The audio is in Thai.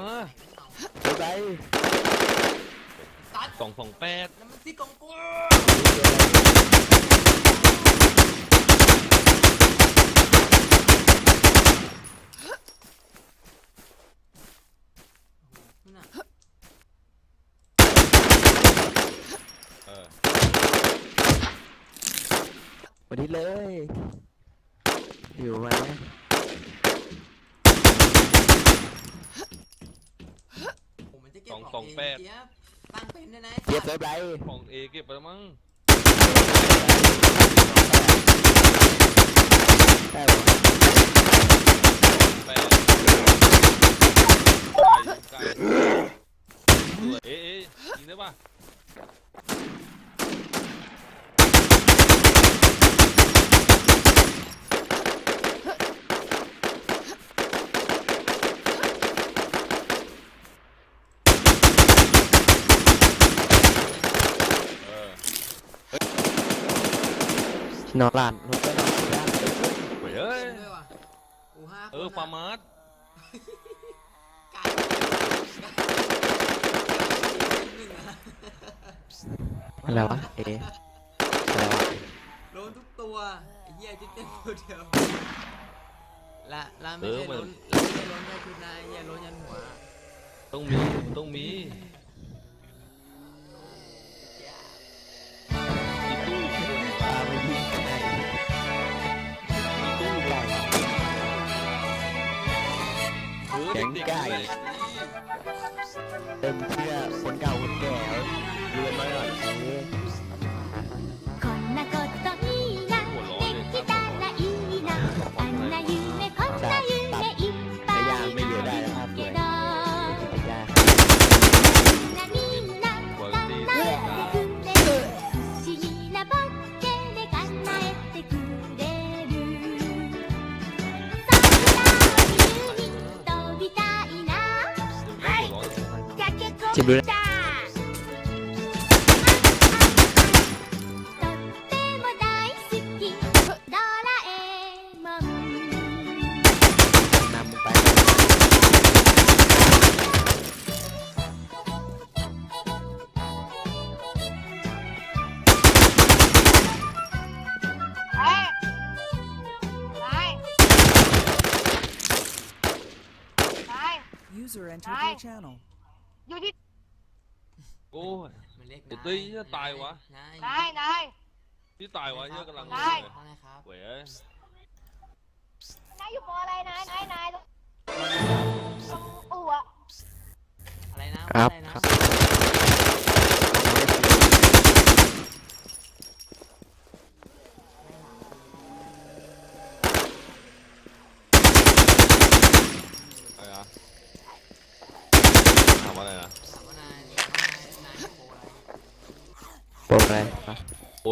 มาไป ตัดสองสองแปดน้ำมันที่ของกูนั่นน่ะเออวันนี้เลย อยู่ไหม โอ้มันจะเก็บของเองเจี๊ยบตั้งเป็นด้วยนะเก็บไปไปของเอเก็บไปแล้วมั้งใช่แปดไก่ไก่เอ๊ะเอ๊ะยิงได้ป่ะ อนหลานรถไปนอนย่านเฮ้ยเอ้ยด้วยว่ะโอ้ห้าคนเออฟาร์มาร์สไก่หนึ่งอะอะไรวะเออะไรวะโดนทุกตัวไอ้เหี้ยจิ๊ดเต็มตัวเดียวละละไม่ใช่ล้นละไม่ใช่ล้นแค่ชุดนะไอ้เหี้ยล้นยันหัว ต้องมีต้องมีมี งเด็กไก่เต็มเพื่อคนเก่าคนแก่เรียนมาหน่อย User entered the channel. โอ้ย มันเล็กเดี๋ยวตี้จะตายวะ นายนายนายที่ตายวะเฮียกำลังได้เลยว่าไงครับเว้ยนายอยู่ปออะไรนายนายนายตรงอู่อะอะไรนะครับอะไรนะครับ อะไรนะถามว่าอะไรนะ โปรอะไรปะโ